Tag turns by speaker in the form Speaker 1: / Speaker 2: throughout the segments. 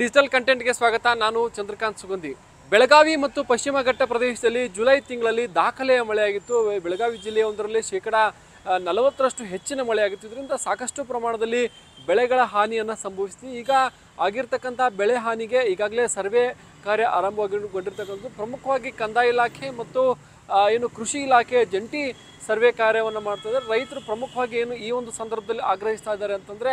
Speaker 1: Digital ಕಂಟೆಂಟ್ಗೆ ಸ್ವಾಗತ. ನಾನು ಚಂದ್ರಕಾಂತ್ ಸುಗಂಧಿ. ಬೆಳಗಾವಿ ಮತ್ತು ಪಶ್ಚಿಮ ಘಟ್ಟ ಪ್ರದೇಶದಲ್ಲಿ ಜುಲೈ ತಿಂಗಳಲ್ಲಿ ದಾಖಲೆಯ ಮಳೆಯಾಗಿತ್ತು. ಬೆಳಗಾವಿ ಜಿಲ್ಲೆಯ ಒಂದರಲ್ಲಿ ಶೇಕಡ ನಲವತ್ತರಷ್ಟು ಹೆಚ್ಚಿನ ಮಳೆಯಾಗಿತ್ತು. ಇದರಿಂದ ಸಾಕಷ್ಟು ಪ್ರಮಾಣದಲ್ಲಿ ಬೆಳೆಗಳ ಹಾನಿಯನ್ನು ಸಂಭವಿಸಿದೆ. ಈಗ ಆಗಿರ್ತಕ್ಕಂಥ ಬೆಳೆ ಹಾನಿಗೆ ಈಗಾಗಲೇ ಸರ್ವೆ ಕಾರ್ಯ ಆರಂಭವಾಗಿ ಪ್ರಮುಖವಾಗಿ ಕಂದಾಯ ಇಲಾಖೆ ಮತ್ತು ಏನು ಕೃಷಿ ಇಲಾಖೆ ಜಂಟಿ ಸರ್ವೆ ಕಾರ್ಯವನ್ನು ಮಾಡ್ತಾ ರೈತರು ಪ್ರಮುಖವಾಗಿ ಏನು ಈ ಒಂದು ಸಂದರ್ಭದಲ್ಲಿ ಆಗ್ರಹಿಸ್ತಾ ಇದ್ದಾರೆ ಅಂತಂದರೆ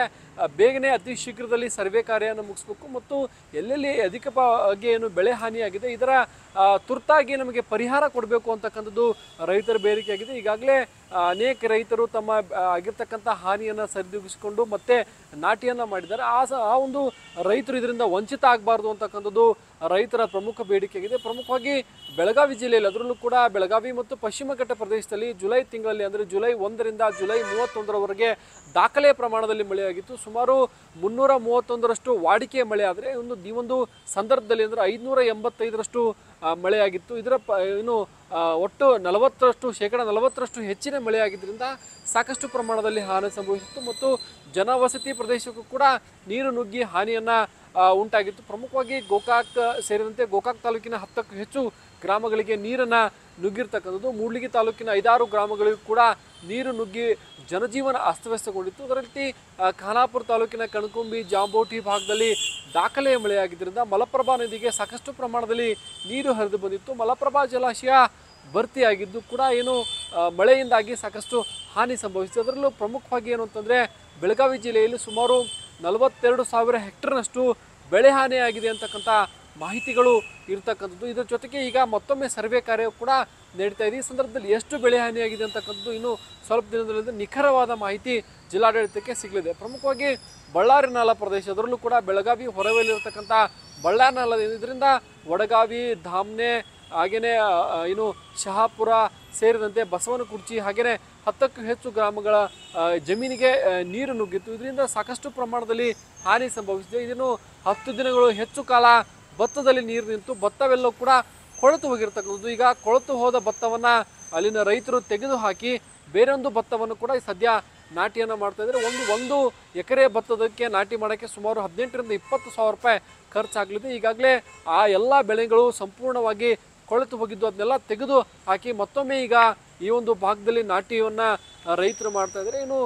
Speaker 1: ಬೇಗನೆ ಅತಿ ಶೀಘ್ರದಲ್ಲಿ ಸರ್ವೆ ಕಾರ್ಯವನ್ನು ಮುಗಿಸ್ಬೇಕು ಮತ್ತು ಎಲ್ಲೆಲ್ಲಿ ಅಧಿಕವಾಗಿ ಏನು ಬೆಳೆ ಹಾನಿಯಾಗಿದೆ, ಇದರ ತುರ್ತಾಗಿ ನಮಗೆ ಪರಿಹಾರ ಕೊಡಬೇಕು ಅಂತಕ್ಕಂಥದ್ದು ರೈತರ ಬೇಡಿಕೆಯಾಗಿದೆ. ಈಗಾಗಲೇ ಅನೇಕ ರೈತರು ತಮ್ಮ ಆಗಿರ್ತಕ್ಕಂಥ ಹಾನಿಯನ್ನು ಸರಿದೂಗಿಸಿಕೊಂಡು ಮತ್ತೆ ನಾಟಿಯನ್ನು ಮಾಡಿದ್ದಾರೆ. ಆ ಸ, ಆ ಒಂದು ರೈತರು ಇದರಿಂದ ವಂಚಿತ ಆಗಬಾರ್ದು ಅಂತಕ್ಕಂಥದ್ದು ರೈತರ ಪ್ರಮುಖ ಬೇಡಿಕೆಯಾಗಿದೆ. ಪ್ರಮುಖವಾಗಿ ಬೆಳಗಾವಿ ಜಿಲ್ಲೆಯಲ್ಲಿ ಅದರಲ್ಲೂ ಕೂಡ ಬೆಳಗಾವಿ ಮತ್ತು ಪಶ್ಚಿಮ ಘಟ್ಟ ಪ್ರದೇಶದಲ್ಲಿ ಜುಲೈ ತಿಂಗಳಲ್ಲಿ ಅಂದರೆ ಜುಲೈ ಒಂದರಿಂದ ಜುಲೈ ಮೂವತ್ತೊಂದರವರೆಗೆ ದಾಖಲೆಯ ಪ್ರಮಾಣದಲ್ಲಿ ಮಳೆಯಾಗಿತ್ತು. ಸುಮಾರು ಮುನ್ನೂರ ಮೂವತ್ತೊಂದರಷ್ಟು ವಾಡಿಕೆ ಮಳೆ ಆದರೆ ಒಂದು ಈ ಒಂದು ಸಂದರ್ಭದಲ್ಲಿ ಅಂದರೆ ಐದುನೂರ ಎಂಬತ್ತೈದರಷ್ಟು ಮಳೆಯಾಗಿತ್ತು. ಇದರ ಪ ಏನು ಒಟ್ಟು ನಲವತ್ತರಷ್ಟು, ಶೇಕಡ ನಲವತ್ತರಷ್ಟು ಹೆಚ್ಚಿನ ಮಳೆಯಾಗಿದ್ದರಿಂದ ಸಾಕಷ್ಟು ಪ್ರಮಾಣದಲ್ಲಿ ಹಾನಿ ಸಂಭವಿಸಿತ್ತು ಮತ್ತು ಜನವಸತಿ ಪ್ರದೇಶಕ್ಕೂ ಕೂಡ ನೀರು ನುಗ್ಗಿ ಹಾನಿಯನ್ನು ಉಂಟಾಗಿತ್ತು. ಪ್ರಮುಖವಾಗಿ ಗೋಕಾಕ್ ಸೇರಿದಂತೆ ಗೋಕಾಕ್ ತಾಲೂಕಿನ ಹತ್ತಕ್ಕೂ ಹೆಚ್ಚು ಗ್ರಾಮಗಳಿಗೆ ನೀರನ್ನು ನುಗ್ಗಿರ್ತಕ್ಕಂಥದ್ದು. ಮೂಡ್ಲಿಗಿ ತಾಲೂಕಿನ ಐದಾರು ಗ್ರಾಮಗಳಿಗೂ ಕೂಡ ನೀರು ನುಗ್ಗಿ ಜನಜೀವನ ಅಸ್ತವ್ಯಸ್ತಗೊಂಡಿತ್ತು. ಅದರಲ್ಲಿ ರೀತಿ ಖಾನಾಪುರ ತಾಲೂಕಿನ ಕಣಕುಂಬಿ, ಜಾಂಬೋಟಿ ಭಾಗದಲ್ಲಿ ದಾಖಲೆಯ ಮಳೆಯಾಗಿದ್ದರಿಂದ ಮಲಪ್ರಭಾ ನದಿಗೆ ಸಾಕಷ್ಟು ಪ್ರಮಾಣದಲ್ಲಿ ನೀರು ಹರಿದು ಬಂದಿತ್ತು. ಮಲಪ್ರಭಾ ಜಲಾಶಯ ಭರ್ತಿಯಾಗಿದ್ದು ಕೂಡ ಏನು ಮಳೆಯಿಂದಾಗಿ ಸಾಕಷ್ಟು ಹಾನಿ ಸಂಭವಿಸಿತು ಅದರಲ್ಲೂ ಪ್ರಮುಖವಾಗಿ ಏನು ಅಂತಂದರೆ, ಬೆಳಗಾವಿ ಜಿಲ್ಲೆಯಲ್ಲಿ ಸುಮಾರು ನಲವತ್ತೆರಡು ಸಾವಿರ ಹೆಕ್ಟರ್ನಷ್ಟು ಬೆಳೆ ಹಾನಿಯಾಗಿದೆ ಅಂತಕ್ಕಂಥ ಮಾಹಿತಿಗಳು ಇರ್ತಕ್ಕಂಥದ್ದು. ಇದರ ಜೊತೆಗೆ ಈಗ ಮತ್ತೊಮ್ಮೆ ಸರ್ವೆ ಕಾರ್ಯ ಕೂಡ ನಡೀತಾ ಇದೆ. ಈ ಸಂದರ್ಭದಲ್ಲಿ ಎಷ್ಟು ಬೆಳೆ ಹಾನಿಯಾಗಿದೆ ಅಂತಕ್ಕಂಥದ್ದು ಇನ್ನು ಸ್ವಲ್ಪ ದಿನದಲ್ಲಿ ನಿಖರವಾದ ಮಾಹಿತಿ ಜಿಲ್ಲಾಡಳಿತಕ್ಕೆ ಸಿಗಲಿದೆ. ಪ್ರಮುಖವಾಗಿ ಬಳ್ಳಾರಿ ನಾಲ ಪ್ರದೇಶ ಅದರಲ್ಲೂ ಕೂಡ ಬೆಳಗಾವಿ ಹೊರವಲಿರ್ತಕ್ಕಂಥ ಬಳ್ಳಾರಿ ನಾಲ ಇದರಿಂದ ವಡಗಾವಿ ಧಾಮ್ನೆ ಹಾಗೆಯೇ ಏನು ಶಹಾಪುರ ಸೇರಿದಂತೆ ಬಸವನಕುರ್ಚಿ ಹಾಗೆಯೇ ಹತ್ತಕ್ಕೂ ಹೆಚ್ಚು ಗ್ರಾಮಗಳ ಜಮೀನಿಗೆ ನೀರು ನುಗ್ಗಿತ್ತು. ಇದರಿಂದ ಸಾಕಷ್ಟು ಪ್ರಮಾಣದಲ್ಲಿ ಹಾನಿ ಸಂಭವಿಸಿದೆ. ಇದನ್ನು ಹತ್ತು ದಿನಗಳು ಹೆಚ್ಚು ಕಾಲ ಭತ್ತದಲ್ಲಿ ನೀರು ನಿಂತು ಭತ್ತವೆಲ್ಲವೂ ಕೂಡ ಕೊಳೆತು ಹೋಗಿರ್ತಕ್ಕಂಥದ್ದು. ಈಗ ಕೊಳೆತು ಹೋದ ಭತ್ತವನ್ನು ಅಲ್ಲಿನ ರೈತರು ತೆಗೆದು ಹಾಕಿ ಬೇರೊಂದು ಭತ್ತವನ್ನು ಕೂಡ ಸದ್ಯ ನಾಟಿಯನ್ನು ಮಾಡ್ತಾ ಇದ್ದಾರೆ. ಒಂದು ಒಂದು ಎಕರೆ ಭತ್ತದಕ್ಕೆ ನಾಟಿ ಮಾಡೋಕ್ಕೆ ಸುಮಾರು ಹದಿನೆಂಟರಿಂದ ಇಪ್ಪತ್ತು ಸಾವಿರ ರೂಪಾಯಿ ಖರ್ಚಾಗಲಿದೆ. ಈಗಾಗಲೇ ಆ ಎಲ್ಲ ಬೆಳೆಗಳು ಸಂಪೂರ್ಣವಾಗಿ ಕೊಳೆತು ಹೋಗಿದ್ದು, ಅದನ್ನೆಲ್ಲ ತೆಗೆದು ಹಾಕಿ ಮತ್ತೊಮ್ಮೆ ಈಗ ಈ ಒಂದು ಭಾಗದಲ್ಲಿ ನಾಟಿಯನ್ನು ರೈತರು ಮಾಡ್ತಾ ಇದ್ದಾರೆ. ಇನ್ನು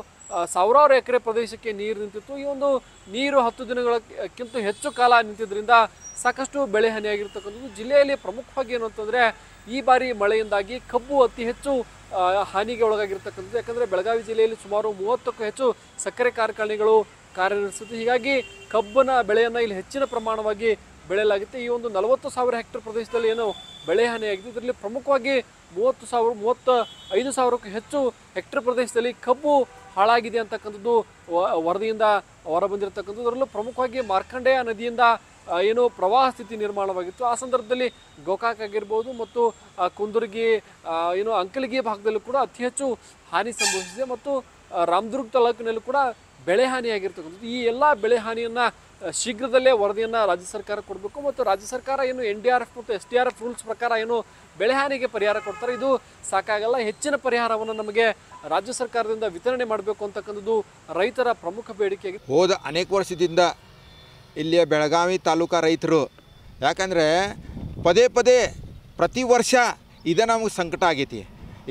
Speaker 1: ಸಾವಿರಾರು ಎಕರೆ ಪ್ರದೇಶಕ್ಕೆ ನೀರು ನಿಂತಿತ್ತು. ಈ ಒಂದು ನೀರು ಹತ್ತು ದಿನಗಳಕ್ಕಿಂತ ಹೆಚ್ಚು ಕಾಲ ನಿಂತಿದ್ದರಿಂದ ಸಾಕಷ್ಟು ಬೆಳೆ ಹಾನಿಯಾಗಿರ್ತಕ್ಕಂಥದ್ದು. ಜಿಲ್ಲೆಯಲ್ಲಿ ಪ್ರಮುಖವಾಗಿ ಏನು ಅಂತಂದರೆ, ಈ ಬಾರಿ ಮಳೆಯಿಂದಾಗಿ ಕಬ್ಬು ಅತಿ ಹೆಚ್ಚು ಹಾನಿಗೆ ಒಳಗಾಗಿರ್ತಕ್ಕಂಥದ್ದು. ಯಾಕಂದರೆ ಬೆಳಗಾವಿ ಜಿಲ್ಲೆಯಲ್ಲಿ ಸುಮಾರು ಮೂವತ್ತಕ್ಕೂ ಹೆಚ್ಚು ಸಕ್ಕರೆ ಕಾರ್ಖಾನೆಗಳು ಕಾರ್ಯನಿರ್ವಹಿಸುತ್ತೆ ಹೀಗಾಗಿ ಕಬ್ಬನ ಬೆಳೆಯನ್ನು ಇಲ್ಲಿ ಹೆಚ್ಚಿನ ಪ್ರಮಾಣವಾಗಿ ಬೆಳೆಯಲಾಗುತ್ತೆ. ಈ ಒಂದು ನಲವತ್ತು ಸಾವಿರ ಹೆಕ್ಟರ್ ಪ್ರದೇಶದಲ್ಲಿ ಏನು ಬೆಳೆ ಹಾನಿಯಾಗಿದೆ. ಇದರಲ್ಲಿ ಪ್ರಮುಖವಾಗಿ ಮೂವತ್ತು ಸಾವಿರ ಮೂವತ್ತ ಐದು ಸಾವಿರಕ್ಕೂ ಹೆಚ್ಚು ಹೆಕ್ಟರ್ ಪ್ರದೇಶದಲ್ಲಿ ಕಬ್ಬು ಹಾಳಾಗಿದೆ ಅಂತಕ್ಕಂಥದ್ದು ವರದಿಯಿಂದ ಹೊರಬಂದಿರತಕ್ಕಂಥದ್ದು. ಅದರಲ್ಲೂ ಪ್ರಮುಖವಾಗಿ ಮಾರ್ಕಂಡೇಯ ನದಿಯಿಂದ ಏನು ಪ್ರವಾಹ ಸ್ಥಿತಿ ನಿರ್ಮಾಣವಾಗಿತ್ತು. ಆ ಸಂದರ್ಭದಲ್ಲಿ ಗೋಕಾಕ್ ಆಗಿರ್ಬೋದು ಮತ್ತು ಕುಂದುರ್ಗಿ ಏನು ಅಂಕಲಗಿ ಭಾಗದಲ್ಲೂ ಕೂಡ ಅತಿ ಹೆಚ್ಚು ಹಾನಿ ಸಂಭವಿಸಿದೆ ಮತ್ತು ರಾಮದುರ್ಗ ತಾಲೂಕಿನಲ್ಲೂ ಕೂಡ ಬೆಳೆ ಹಾನಿಯಾಗಿರ್ತಕ್ಕಂಥದ್ದು ಈ ಎಲ್ಲ ಬೆಳೆ ಹಾನಿಯನ್ನು ಶೀಘ್ರದಲ್ಲೇ ವರದಿಯನ್ನು ರಾಜ್ಯ ಸರ್ಕಾರ ಕೊಡಬೇಕು ಮತ್ತು ರಾಜ್ಯ ಸರ್ಕಾರ ಏನು ಎನ್ ಡಿ ಆರ್ ಎಫ್ ಮತ್ತು S D R F rules ಪ್ರಕಾರ ಏನು ಬೆಳೆ ಹಾನಿಗೆ ಪರಿಹಾರ ಕೊಡ್ತಾರೆ. ಇದು ಸಾಕಾಗಲ್ಲ. ಹೆಚ್ಚಿನ ಪರಿಹಾರವನ್ನು ನಮಗೆ ರಾಜ್ಯ ಸರ್ಕಾರದಿಂದ ವಿತರಣೆ ಮಾಡಬೇಕು ಅಂತಕ್ಕಂಥದ್ದು ರೈತರ ಪ್ರಮುಖ ಬೇಡಿಕೆಯಾಗಿದೆ.
Speaker 2: ಹೋದ ಅನೇಕ ವರ್ಷದಿಂದ ಇಲ್ಲಿಯ ಬೆಳಗಾವಿ ತಾಲೂಕಾ ರೈತರು. ಯಾಕಂದರೆ ಪದೇ ಪದೇ ಪ್ರತಿ ವರ್ಷ ಇದೇ ನಮಗೆ ಸಂಕಟ ಆಗೈತಿ.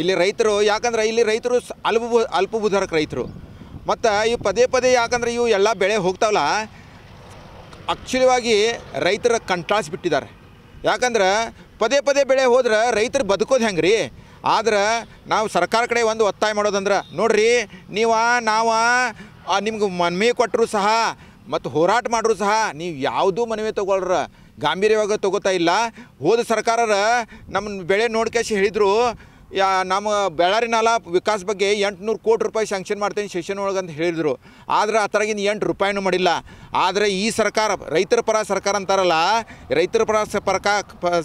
Speaker 2: ಇಲ್ಲಿ ರೈತರು, ಯಾಕಂದ್ರೆ ಇಲ್ಲಿ ರೈತರು ಅಲ್ಪ ಅಲ್ಪ ಅಲ್ಪಭೂಧಾರಕ ರೈತರು. ಮತ್ತು ಈ ಪದೇ ಪದೇ ಯಾಕಂದ್ರೆ ಇವು ಎಲ್ಲ ಬೆಳೆ ಹೋಗ್ತಾವಲ್ಲ ಆ್ಯಕ್ಚುಲಿವಾಗಿ ರೈತರ ಕಂಟಾಳಿಸ್ಬಿಟ್ಟಿದ್ದಾರೆ ಯಾಕಂದ್ರೆ ಪದೇ ಪದೇ ಬೆಳೆ ಹೋದ್ರೆ ರೈತರು ಬದುಕೋದು ಹೆಂಗೆ ರೀ ಆದ್ರೆ ನಾವು ಸರ್ಕಾರ ಕಡೆ ಒಂದು ಒತ್ತಾಯ ಮಾಡೋದಂದ್ರೆ, ನೋಡ್ರಿ, ನೀವು, ನಾವು ನಿಮ್ಗೆ ಮನವಿ ಕೊಟ್ಟರು ಸಹ ಮತ್ತು ಹೋರಾಟ ಮಾಡ್ರು ಸಹ ನೀವು ಯಾವುದೂ ಮನವಿ ತೊಗೊಳ್ರ, ಗಾಂಭೀರ್ಯವಾಗಿ ತೊಗೋತಾ ಇಲ್ಲ. ಹೋದ ಸರ್ಕಾರರ ನಮ್ಮ ಬೆಳೆ ನೋಡ್ಕೇಶಿ ಹೇಳಿದರು, ಯಾ ನಮ್ಮ ಬೆಳಾರಿ ನಾಲ ವಿಕಾಸ ಬಗ್ಗೆ ಎಂಟುನೂರು ಕೋಟಿ ರೂಪಾಯಿ ಸ್ಯಾಂಕ್ಷನ್ ಮಾಡ್ತೀನಿ ಸೆಷನ್ ಒಳಗೆ ಅಂತ ಹೇಳಿದರು. ಆದ್ರೆ ಆ ಎಂಟು ರೂಪಾಯಿನೂ ಮಾಡಿಲ್ಲ. ಆದರೆ ಈ ಸರ್ಕಾರ, ರೈತರ ಪರ ಸರ್ಕಾರ ಅಂತಾರಲ್ಲ, ರೈತರ ಪರ ಸ- ಪರಕ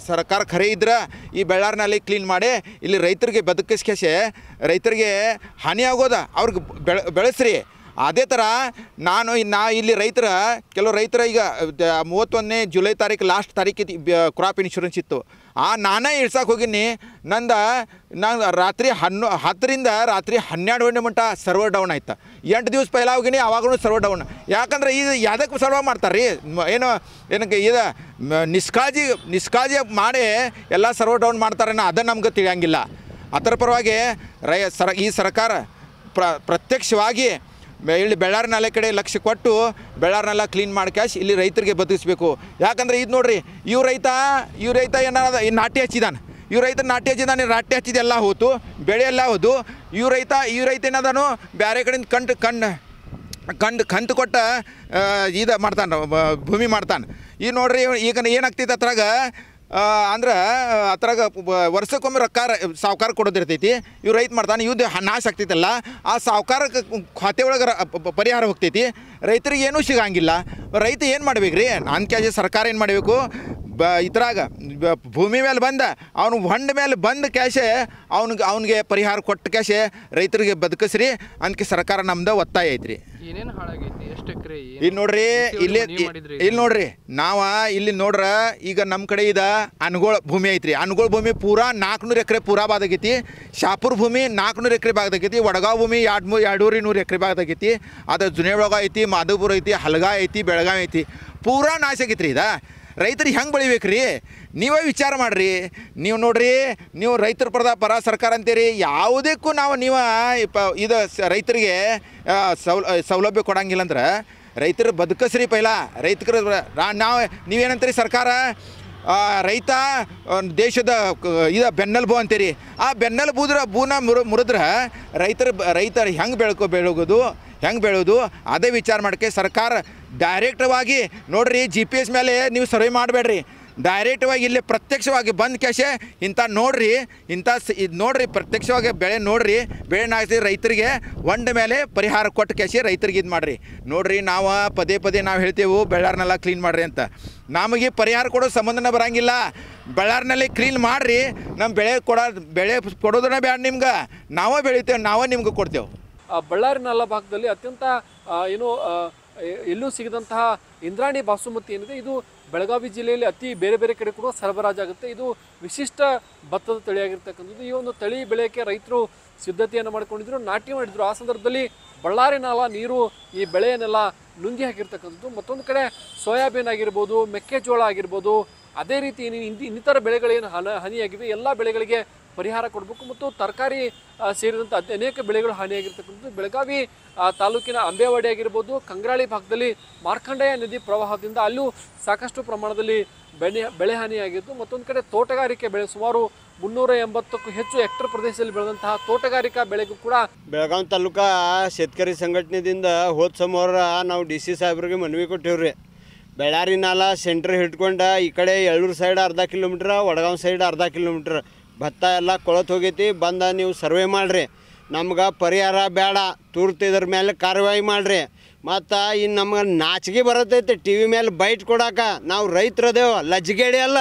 Speaker 2: ಸರ್ಕಾರ ಖರೆ ಇದ್ರೆ ಈ ಬೆಳ್ಳಾರಿ ನಾಲೆ ಕ್ಲೀನ್ ಮಾಡಿ, ಇಲ್ಲಿ ರೈತರಿಗೆ ಬದುಕಿಸ್ಕೇಶೆ, ರೈತರಿಗೆ ಹಾನಿ ಆಗೋದ ಅವ್ರಿಗೆ ಬೆಳೆ, ಬೆಳೆಸ್ರಿ. ಅದೇ ಥರ ನಾನು ನಾ ಇಲ್ಲಿ ರೈತರ, ಕೆಲವು ರೈತರ ಈಗ ಮೂವತ್ತೊಂದನೇ ಜುಲೈ ತಾರೀಕು ಲಾಸ್ಟ್ ತಾರೀಕು ಕ್ರಾಪ್ ಇನ್ಶೂರೆನ್ಸ್ ಇತ್ತು. ಆ, ನಾನೇ ಇಳ್ಸಕ್ಕೆ ಹೋಗಿನಿ. ನಂದು ನಾನು ರಾತ್ರಿ ಹನ್ನೊ, ಹತ್ತರಿಂದ ರಾತ್ರಿ ಹನ್ನೆರಡು ಗಂಟೆ ಮಟ್ಟ ಸರ್ವರ್ ಡೌನ್ ಆಯ್ತು. ಎಂಟು ದಿವಸ ಪೈಲ ಹೋಗಿನಿ ಅವಾಗೂ ಸರ್ವರ್ ಡೌನ್ ಯಾಕಂದ್ರೆ ಇದು ಯಾವುದಕ್ಕೆ ಸರ್ವ ಮಾಡ್ತಾರೆ ರೀ ಏನು, ಏನಕ್ಕೆ ಇದು ನಿಷ್ಕಾಳಜಿ ನಿಷ್ಕಾಳಜಿ ಮಾಡಿ ಎಲ್ಲ ಸರ್ವರ್ ಡೌನ್ ಮಾಡ್ತಾರೇನೋ, ಅದು ನಮ್ಗೆ ತಿಳಿಯಂಗಿಲ್ಲ. ಅದರ ಪರವಾಗಿ ರೈ, ಸರ, ಈ ಸರ್ಕಾರ ಪ್ರ, ಪ್ರತ್ಯಕ್ಷವಾಗಿ ಇಲ್ಲಿ ಬೆಳ್ಳಾರ ನಾಲೆ ಕಡೆ ಲಕ್ಷ ಕೊಟ್ಟು ಬೆಳ್ಳಾರನೆಲ್ಲ ನಾಲ ಕ್ಲೀನ್ ಮಾಡಿ ಕ್ಯಾಶ್ ಇಲ್ಲಿ ರೈತರಿಗೆ ಬದುಕಿಸ್ಬೇಕು ಯಾಕಂದ್ರೆ ಇದು ನೋಡ್ರಿ, ಇವ್ ರೈತ ಇವ್ ರೈತ ಏನಾದ ಈ ನಾಟಿ ಹಚ್ಚಿದಾನೆ. ಇವ್ ರೈತ ನಾಟಿ ಹಚ್ಚಿದಾನೆ ನಾಟಿ ಹಚ್ಚಿದ ಎಲ್ಲ ಹೋತು, ಬೆಳೆ ಎಲ್ಲ ಹೋದು. ಇವ್ ರೈತ ಇವ್ ರೈತ ಏನಾದಾನು ಬೇರೆ ಕಡೆಯಿಂದ ಕಂಡು ಕಣ್ಣು ಕಂಡು ಕಂತು ಕೊಟ್ಟ ಇದು ಮಾಡ್ತಾನೆ, ಭೂಮಿ ಮಾಡ್ತಾನೆ. ಈಗ ನೋಡ್ರಿ, ಈಗ ಏನಾಗ್ತೈತೆ ಅದ್ರಾಗ ಅಂದ್ರೆ ಅದ್ರಾಗ ವರ್ಷಕ್ಕೊಮ್ಮೆ ರೊಕ್ಕ ಸಾವುಕಾರ ಕೊಡೋದಿರ್ತೈತಿ. ಇವ್ ರೈತ ಮಾಡ್ತಾನೆ ಇವ್ದು ನಾಶ ಆಗ್ತೈತಲ್ಲ. ಆ ಸಾವುಕಾರಕ್ಕೆ ಖಾತೆ ಒಳಗೆ ಪರಿಹಾರ ಹೋಗ್ತೈತಿ. ರೈತರಿಗೆ ಏನೂ ಸಿಗಂಗಿಲ್ಲ. ರೈತ ಏನು ಮಾಡ್ಬೇಕು ರೀ ನಾನು ಕ್ಯಾಜ್ ಸರ್ಕಾರ ಏನು ಮಾಡಬೇಕು? ಬ ಇದ್ರಾಗ ಭೂಮಿ ಮೇಲೆ ಬಂದ ಅವನು ಹೊಂಡ ಮೇಲೆ ಬಂದ ಕ್ಯಾಶೆ ಅವ್ನಿಗೆ ಅವ್ನಿಗೆ ಪರಿಹಾರ ಕೊಟ್ಟ ಕ್ಯಾಶೆ ರೈತರಿಗೆ ಬದುಕಿಸ್ರಿ ಅದಕ್ಕೆ ಸರ್ಕಾರ ನಮ್ದು ಒತ್ತಾಯ ಐತ್ರಿ.
Speaker 3: ಏನೇನು ಹಾಳಾಗೈತಿ? ಎಷ್ಟು ಎಕರೆ
Speaker 2: ಇಲ್ಲಿ ನೋಡ್ರಿ ಇಲ್ಲಿ ಇಲ್ಲಿ ನೋಡ್ರಿ ನಾವ ಇಲ್ಲಿ ನೋಡ್ರ ಈಗ ನಮ್ಮ ಕಡೆ ಇದ ಅನ್ಗೋಳ ಭೂಮಿ ಐತ್ರಿ. ಅನ್ಗೋಳ ಭೂಮಿ ಪೂರಾ ನಾಲ್ಕುನೂರು ಎಕರೆ ಪೂರಾ ಬಾದಾಗೈತಿ. ಶಾಪುರ್ ಭೂಮಿ ನಾಲ್ಕುನೂರು ಎಕರೆ ಬಾಗದಾಗೈತಿ ವಡಗಾವ್ ಭೂಮಿ ಎರಡು ಮೂರು ಎರಡೂರಿ ನೂರು ಎಕರೆ ಬಾಗದಾಗೈತಿ ಅದು ಜುನೇಬಳಗ ಐತಿ ಮಾಧವಪುರ ಐತಿ ಹಲಗಾ ಐತಿ ಬೆಳಗಾವಿ ಐತಿ. ಪೂರಾ ನಾಶ ಆಗೈತ್ರಿ ಇದ. ರೈತರಿಗೆ ಹೆಂಗೆ ಬೆಳಿಬೇಕ್ರಿ? ನೀವೇ ವಿಚಾರ ಮಾಡಿರಿ. ನೀವು ನೋಡ್ರಿ, ನೀವು ರೈತರ ಪರದ ಪರ ಸರ್ಕಾರ ಅಂತೀರಿ, ಯಾವುದಕ್ಕೂ ನಾವು ನೀವು ಪ ಇದು ರೈತರಿಗೆ ಸೌಲ ಸೌಲಭ್ಯ ಕೊಡಂಗಿಲ್ಲ ಅಂದ್ರೆ ರೈತರು ಬದುಕಸ್ರಿ ಪೈಲ. ರೈತರ ನಾವು ನೀವೇನಂತೀರಿ ಸರ್ಕಾರ? ರೈತ ದೇಶದ ಇದು ಬೆನ್ನೆಲುಬು ಅಂತೀರಿ. ಆ ಬೆನ್ನೆಲುಬುದ್ರ ಬೂನ ಮುರು, ಮುರಿದ್ರೆ ರೈತರ ರೈತರು ಹೆಂಗೆ ಬೆಳ್ಕೊ, ಬೆಳಗೋದು, ಹೆಂಗೆ ಬೆಳೋದು, ಅದೇ ವಿಚಾರ ಮಾಡೋಕ್ಕೆ ಸರ್ಕಾರ ಡೈರೆಕ್ಟವಾಗಿ ನೋಡ್ರಿ ಜಿ ಪಿ ಎಸ್ ಮೇಲೆ ನೀವು ಸರ್ವೆ ಮಾಡಬೇಡ್ರಿ. ಡೈರೆಕ್ಟವಾಗಿ ಇಲ್ಲಿ ಪ್ರತ್ಯಕ್ಷವಾಗಿ ಬಂದು ಕ್ಯಾಶೆ ಇಂಥ ನೋಡ್ರಿ ಇಂಥ ಸ- ಇದು ನೋಡ್ರಿ, ಪ್ರತ್ಯಕ್ಷವಾಗಿ ಬೆಳೆ ನೋಡ್ರಿ, ಬೆಳೆ ನಾಸಿ ರೈತರಿಗೆ ಒಂಡ ಮೇಲೆ ಪರಿಹಾರ ಕೊಟ್ಟು ಕ್ಯಾಶೆ ರೈತರಿಗೆ ಇದು ಮಾಡಿರಿ. ನೋಡ್ರಿ, ನಾವು ಪದೇ ಪದೇ ನಾವು ಹೇಳ್ತೇವೆ ಬೆಳ್ಳಾರ್ನೆಲ್ಲ ಕ್ಲೀನ್ ಮಾಡಿರಿ ಅಂತ. ನಮಗೆ ಪರಿಹಾರ ಕೊಡೋ ಸಂಬಂಧನ ಬರೋಂಗಿಲ್ಲ. ಬಳ್ಳಾರಿನಲ್ಲಿ ಕ್ಲೀನ್ ಮಾಡಿರಿ ನಮ್ಮ ಬೆಳೆ ಕೊಡೋ, ಬೆಳೆ ಕೊಡೋದನ್ನ ಬೇಡ ನಿಮ್ಗೆ. ನಾವೇ ಬೆಳಿತೇವೆ, ನಾವೇ ನಿಮ್ಗೆ ಕೊಡ್ತೇವೆ.
Speaker 1: ಆ ಭಾಗದಲ್ಲಿ ಅತ್ಯಂತ ಏನು ಎಲ್ಲೂ ಸಿಗದಂತಹ ಇಂದ್ರಾಣಿ ಬಾಸುಮತಿ ಏನಿದೆ, ಇದು ಬೆಳಗಾವಿ ಜಿಲ್ಲೆಯಲ್ಲಿ ಅತಿ ಬೇರೆ ಬೇರೆ ಕಡೆ ಕೂಡ ಸರಬರಾಜಾಗುತ್ತೆ ಇದು ವಿಶಿಷ್ಟ ಭತ್ತದ ತಳಿಯಾಗಿರ್ತಕ್ಕಂಥದ್ದು ಈ ಒಂದು ತಳಿ ಬೆಳೆಯೋಕ್ಕೆ ರೈತರು ಸಿದ್ಧತೆಯನ್ನು ಮಾಡ್ಕೊಂಡಿದ್ರು, ನಾಟಿ ಮಾಡಿದ್ರು. ಆ ಸಂದರ್ಭದಲ್ಲಿ ಬಳ್ಳಾರಿ ನಾಲ ನೀರು ಈ ಬೆಳೆಯನ್ನೆಲ್ಲ ನುಂಗಿ ಹಾಕಿರ್ತಕ್ಕಂಥದ್ದು. ಮತ್ತೊಂದು ಕಡೆ ಸೋಯಾಬೀನ್ ಆಗಿರ್ಬೋದು, ಮೆಕ್ಕೆಜೋಳ ಆಗಿರ್ಬೋದು, ಅದೇ ರೀತಿ ಇನ್ನು ಇನ್- ಇನ್ನಿತರ ಬೆಳೆಗಳೇನು ಹನ ಹನಿಯಾಗಿವೆ. ಎಲ್ಲ ಬೆಳೆಗಳಿಗೆ ಪರಿಹಾರ ಕೊಡಬೇಕು ಮತ್ತು ತರಕಾರಿ ಸೇರಿದಂಥ ಅನೇಕ ಬೆಳೆಗಳು ಹಾನಿಯಾಗಿರ್ತಕ್ಕಂಥದ್ದು. ಬೆಳಗಾವಿ ತಾಲೂಕಿನ ಅಂಬೇವಾಡಿ ಆಗಿರ್ಬೋದು, ಕಂಗ್ರಾಳಿ ಭಾಗದಲ್ಲಿ ಮಾರ್ಕಂಡೇಯ ನದಿ ಪ್ರವಾಹದಿಂದ ಅಲ್ಲೂ ಸಾಕಷ್ಟು ಪ್ರಮಾಣದಲ್ಲಿ ಬೆಳೆ ಬೆಳೆ ಹಾನಿಯಾಗಿದ್ದು, ಮತ್ತೊಂದು ಕಡೆ ತೋಟಗಾರಿಕೆ ಬೆಳೆ ಸುಮಾರು ಮುನ್ನೂರ ಎಂಬತ್ತಕ್ಕೂ ಹೆಚ್ಚು ಹೆಕ್ಟರ್ ಪ್ರದೇಶದಲ್ಲಿ ಬೆಳೆದಂತಹ ತೋಟಗಾರಿಕಾ ಬೆಳೆಗೂ ಕೂಡ
Speaker 4: ಬೆಳಗಾವಿ ತಾಲೂಕಾ ಶೇತಕರಿ ಸಂಘಟನೆದಿಂದ ಹೋದ ಸೋಮವಾರ ನಾವು ಡಿ ಸಿ ಸಾಹೇಬ್ರಿಗೆ ಮನವಿ ಕೊಟ್ಟಿವ್ರಿ. ಬೆಳ್ಳಾರಿ ನಾಲ ಸೆಂಟ್ರ್ ಹಿಡ್ಕೊಂಡು ಈ ಕಡೆ ಎಳ್ಳೂರು ಸೈಡ್ ಅರ್ಧ ಕಿಲೋಮೀಟ್ರ್, ವಡಗಾಂವ್ ಸೈಡ್ ಅರ್ಧ ಕಿಲೋಮೀಟ್ರ್. ಭತ್ತ ಎಲ್ಲ ಕೊಳತು ಹೋಗೈತಿ, ಬಂದ ನೀವು ಸರ್ವೆ ಮಾಡಿರಿ. ನಮ್ಗೆ ಪರಿಹಾರ ಬೇಡ ತುರ್ತು ಇದ್ರ ಮೇಲೆ ಕಾರ್ಯವಾಹಿ ಮಾಡಿರಿ. ಮತ್ತು ಇನ್ನು ನಮ್ಗೆ ನಾಚಿಕೆ ಬರತೈತಿ, ಟಿ ವಿ ಮೇಲೆ ಬೈಟ್ ಕೊಡೋಕೆ. ನಾವು ರೈತರದೇವ ಲಜ್ಜಿಗೇಡಿ ಅಲ್ಲ.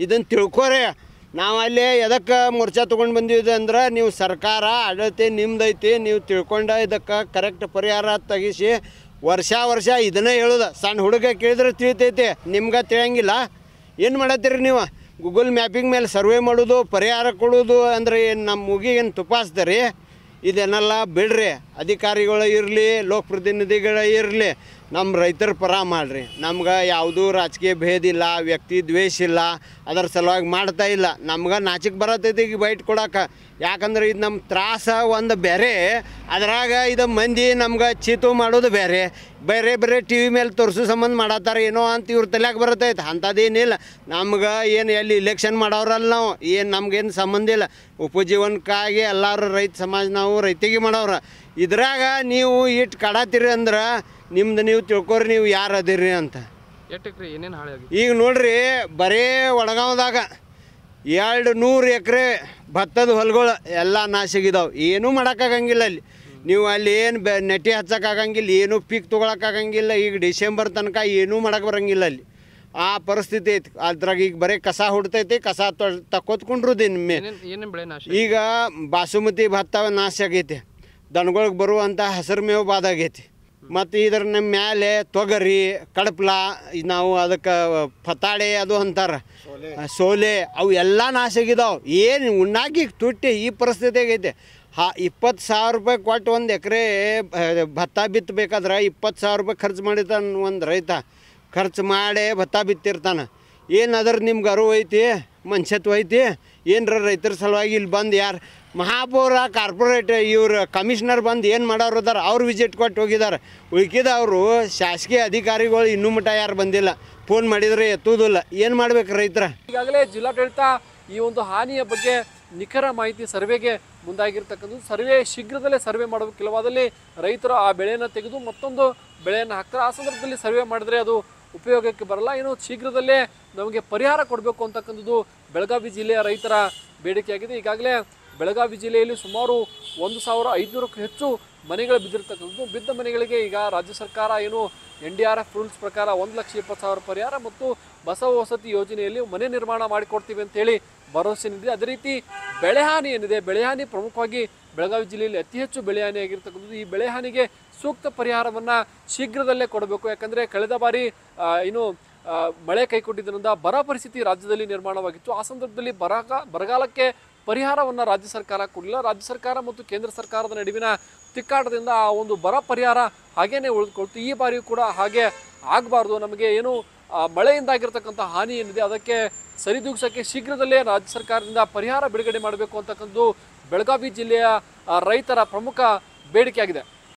Speaker 4: ಇದನ್ನು ತಿಳ್ಕೊರಿ. ನಾವು ಅಲ್ಲಿ ಎದಕ್ಕೆ ಮೋರ್ಚಾ ತೊಗೊಂಡು ಬಂದಿವಿ ಅಂದ್ರೆ, ನೀವು ಸರ್ಕಾರ, ಆಡಳಿತ ನಿಮ್ದೈತಿ, ನೀವು ತಿಳ್ಕೊಂಡು ಇದಕ್ಕೆ ಕರೆಕ್ಟ್ ಪರಿಹಾರ ತೆಗಿಸಿ, ವರ್ಷ ವರ್ಷ ಇದನ್ನೇ ಹೇಳೋದು. ಸಣ್ಣ ಹುಡುಗ ಕೇಳಿದ್ರೆ ತಿಳಿತೈತಿ, ನಿಮ್ಗೆ ತಿಳಿಯಂಗಿಲ್ಲ. ಏನು ಮಾಡತ್ತೀರಿ ನೀವು? ಗೂಗಲ್ ಮ್ಯಾಪಿಂಗ್ ಮೇಲೆ ಸರ್ವೆ ಮಾಡೋದು, ಪರಿಹಾರ ಕೊಡೋದು ಅಂದ್ರೆ ಏನು ನಮ್ಮ ಮುಗಿಗೇನು ತುಪಾಸ್ತಾರೆ ಇದನ್ನೆಲ್ಲ ಬಿಡ್ರಿ. ಅಧಿಕಾರಿಗಳು ಇರಲಿ, ಲೋಕಪ್ರತಿನಿಧಿಗಳು ಇರಲಿ. ನಮ್ಮ ರೈತರ ಪರ ಮಾಡಿರಿ. ನಮ್ಗೆ ಯಾವುದೂ ರಾಜಕೀಯ ಭೇದ ಇಲ್ಲ, ವ್ಯಕ್ತಿ ದ್ವೇಷ ಇಲ್ಲ, ಅದರ ಸಲುವಾಗಿ ಮಾಡ್ತಾ ಇಲ್ಲ. ನಮ್ಗೆ ನಾಚಿಕೆ ಬರತೈತಿ ಈಗ ಬೈಟ್ ಕೊಡಕ್ಕೆ ಯಾಕಂದ್ರೆ ಇದು ನಮ್ಮ ತ್ರಾಸ ಒಂದು ಬೇರೆ ಅದ್ರಾಗ ಇದು ಮಂದಿ ನಮ್ಗೆ ಚೀತು ಮಾಡೋದು ಬೇರೆ ಬೇರೆ ಬೇರೆ ಟಿ ವಿ ಮೇಲೆ ತೋರಿಸೋ ಸಂಬಂಧ ಮಾಡತ್ತಾರ, ಏನೋ ಅಂತ ಇವ್ರ ತಲೆಯಾಗ ಬರತೈತೆ. ಅಂಥದ್ದೇನಿಲ್ಲ ನಮ್ಗೆ ಏನು ಎಲ್ಲಿ ಇಲೆಕ್ಷನ್ ಮಾಡೋರಲ್ಲ ನಾವು. ಏನು ನಮ್ಗೇನು ಸಂಬಂಧ ಇಲ್ಲ. ಉಪಜೀವನಕ್ಕಾಗಿ ಎಲ್ಲರೂ ರೈತ ಸಮಾಜ ನಾವು ರೈತಿಗೆ ಮಾಡೋರು ಇದ್ರಾಗ ನೀವು ಇಟ್ಟು ಕಡಾತೀರಿ ಅಂದ್ರೆ ನಿಮ್ದು ನೀವು ತಿಳ್ಕೊರಿ ನೀವು ಯಾರು ಅದಿರಿ ಅಂತ.
Speaker 3: ಎಟ್ಟಕ್ರಿ ಏನೇನು ಹಾಳಾಗಿ
Speaker 4: ಈಗ ನೋಡ್ರಿ ಬರೇ ಒಣಗಾವ್ದಾಗ ಎರಡು ನೂರು ಎಕರೆ ಭತ್ತದ ಹೊಲಗಳು ಎಲ್ಲ ನಾಶಾಗಿದಾವೆ ಏನೂ ಮಾಡೋಕ್ಕಾಗಂಗಿಲ್ಲ ಅಲ್ಲಿ. ನೀವು ಅಲ್ಲಿ ಏನು ಬೆ ನೆಟ್ಟಿ ಹಚ್ಚಕ್ಕಾಗಂಗಿಲ್ಲ ಏನೂ ಪೀಕ್ ತೊಗೊಳಕ್ಕಾಗಂಗಿಲ್ಲ ಈಗ ಡಿಸೆಂಬರ್ ತನಕ ಏನೂ ಮಾಡಕ್ಕೆ ಬರಂಗಿಲ್ಲ ಅಲ್ಲಿ. ಆ ಪರಿಸ್ಥಿತಿ ಐತಿ. ಅದ್ರಾಗ ಈಗ ಬರೀ ಕಸ ಹುಡ್ತೈತಿ ಕಸ ತೊ ತಕ್ಕೊತ್ಕೊಂಡ್ರು ದಿನ ಈಗ ಬಾಸುಮತಿ ಭತ್ತ ನಾಶ ಆಗೈತಿ. ದನಗಳಿಗೆ ಬರುವಂಥ ಹಸಿರು ಮೇವು ಬಾದಾಗೈತಿ ಮತ್ತು ಇದರ ನಮ್ಮ ಮ್ಯಾಲೆ ತೊಗರಿ ಕಡಪ್ಲ ನಾವು ಅದಕ್ಕೆ ಪತಾಳೆ ಅದು ಅಂತಾರೆ. ಸೋಲೆ. ಅವು ಎಲ್ಲ ನಾಶ ಆಗಿದಾವೆ. ಏನು ಉಣ್ಣಾಕಿ ತುಟ್ಟಿ ಈ ಪರಿಸ್ಥಿತಿಯಾಗ ಐತೆ. ಹಾ ಇಪ್ಪತ್ತು ಸಾವಿರ ರೂಪಾಯಿ ಕೊಟ್ಟು ಒಂದು ಎಕರೆ ಭತ್ತ ಬಿತ್ತಬೇಕಾದ್ರೆ ಇಪ್ಪತ್ತು ಸಾವಿರ ರೂಪಾಯಿ ಖರ್ಚು ಮಾಡಿದ ಒಂದು ರೈತ. ಖರ್ಚು ಮಾಡಿ ಭತ್ತ ಬಿತ್ತಿರ್ತಾನೆ. ಏನು ಅದ್ರ ನಿಮ್ಗೆ ಅರಿವು ಐತಿ ಮನುಷ್ಯತ್ವ ಐತಿ, ಏನರ ರೈತರ ಸಲುವಾಗಿ ಇಲ್ಲಿ ಬಂದು ಯಾರು ಮಹಾಪೌರ, ಕಾರ್ಪೊರೇಟ್ ಇವರು ಕಮಿಷನರ್ ಬಂದು ಏನು ಮಾಡೋರು ಅದಾರ, ಅವ್ರು ವಿಸಿಟ್ ಕೊಟ್ಟು ಹೋಗಿದ್ದಾರೆ ಉಳ್ಕಿದವರು ಶಾಸಕೀಯ ಅಧಿಕಾರಿಗಳು ಇನ್ನೂ ಮಟ್ಟ ಯಾರು ಬಂದಿಲ್ಲ. ಫೋನ್ ಮಾಡಿದರೆ ಎತ್ತುವುದಿಲ್ಲ. ಏನು ಮಾಡ್ಬೇಕು ರೈತರ?
Speaker 1: ಈಗಾಗಲೇ ಜಿಲ್ಲಾಡಳಿತ ಈ ಒಂದು ಹಾನಿಯ ಬಗ್ಗೆ ನಿಖರ ಮಾಹಿತಿ ಸರ್ವೆಗೆ ಮುಂದಾಗಿರ್ತಕ್ಕಂಥದ್ದು. ಸರ್ವೆ ಶೀಘ್ರದಲ್ಲೇ ಸರ್ವೆ ಮಾಡಬೇಕು. ಇಲ್ಲವಾದಲ್ಲಿ ರೈತರು ಆ ಬೆಳೆಯನ್ನು ತೆಗೆದು ಮತ್ತೊಂದು ಬೆಳೆಯನ್ನು ಹಾಕ್ತಾರೆ. ಆ ಸಂದರ್ಭದಲ್ಲಿ ಸರ್ವೆ ಮಾಡಿದ್ರೆ ಅದು ಉಪಯೋಗಕ್ಕೆ ಬರಲ್ಲ. ಏನು ಶೀಘ್ರದಲ್ಲೇ ನಮಗೆ ಪರಿಹಾರ ಕೊಡಬೇಕು ಅಂತಕ್ಕಂಥದ್ದು ಬೆಳಗಾವಿ ಜಿಲ್ಲೆಯ ರೈತರ ಬೇಡಿಕೆಯಾಗಿದೆ. ಈಗಾಗಲೇ ಬೆಳಗಾವಿ ಜಿಲ್ಲೆಯಲ್ಲಿ ಸುಮಾರು ಒಂದು ಸಾವಿರ ಐದುನೂರಕ್ಕೂ ಹೆಚ್ಚು ಮನೆಗಳು ಬಿದ್ದಿರ್ತಕ್ಕಂಥದ್ದು. ಬಿದ್ದ ಮನೆಗಳಿಗೆ ಈಗ ರಾಜ್ಯ ಸರ್ಕಾರ ಏನು N D R F rules ಪ್ರಕಾರ ಒಂದು ಲಕ್ಷ ಇಪ್ಪತ್ತು ಸಾವಿರ ಪರಿಹಾರ ಮತ್ತು ಬಸವ ವಸತಿ ಯೋಜನೆಯಲ್ಲಿ ಮನೆ ನಿರ್ಮಾಣ ಮಾಡಿಕೊಡ್ತೀವಿ ಅಂತೇಳಿ ಭರವಸೆ ನೀಡಿದೆ. ಅದೇ ರೀತಿ ಬೆಳೆಹಾನಿ ಏನಿದೆ? ಬೆಳೆಹಾನಿ ಪ್ರಮುಖವಾಗಿ ಬೆಳಗಾವಿ ಜಿಲ್ಲೆಯಲ್ಲಿ ಅತಿ ಹೆಚ್ಚು ಬೆಳೆಹಾನಿ ಆಗಿರ್ತಕ್ಕಂಥದ್ದು ಈ ಬೆಳೆ ಹಾನಿಗೆ ಸೂಕ್ತ ಪರಿಹಾರವನ್ನು ಶೀಘ್ರದಲ್ಲೇ ಕೊಡಬೇಕು. ಯಾಕಂದರೆ ಕಳೆದ ಬಾರಿ ಏನು ಮಳೆ ಕೈಕೊಟ್ಟಿದ್ದರಿಂದ ಬರ ಪರಿಸ್ಥಿತಿ ರಾಜ್ಯದಲ್ಲಿ ನಿರ್ಮಾಣವಾಗಿತ್ತು. ಆ ಸಂದರ್ಭದಲ್ಲಿ ಬರಗ, ಬರಗಾಲಕ್ಕೆ ಪರಿಹಾರವನ್ನು ರಾಜ್ಯ ಸರ್ಕಾರ ಕೊಡಲಿಲ್ಲ. ರಾಜ್ಯ ಸರ್ಕಾರ ಮತ್ತು ಕೇಂದ್ರ ಸರ್ಕಾರದ ನಡುವಿನ ತಿಕ್ಕಾಟದಿಂದ ಆ ಒಂದು ಬರ ಪರಿಹಾರ ಹಾಗೇನೆ ಉಳಿದುಕೊಳ್ತು. ಈ ಬಾರಿಯೂ ಕೂಡ ಹಾಗೆ ಆಗಬಾರ್ದು. ನಮಗೆ ಏನು ಮಳೆಯಿಂದಾಗಿರ್ತಕ್ಕಂಥ ಹಾನಿ ಏನಿದೆ ಅದಕ್ಕೆ ಸರಿದೂಗಿಸೋಕ್ಕೆ ಶೀಘ್ರದಲ್ಲೇ ರಾಜ್ಯ ಸರ್ಕಾರದಿಂದ ಪರಿಹಾರ ಬಿಡುಗಡೆ ಮಾಡಬೇಕು ಅಂತಕ್ಕಂಥದ್ದು ಬೆಳಗಾವಿ ಜಿಲ್ಲೆಯ ರೈತರ ಪ್ರಮುಖ ಬೇಡಿಕೆಯಾಗಿದೆ.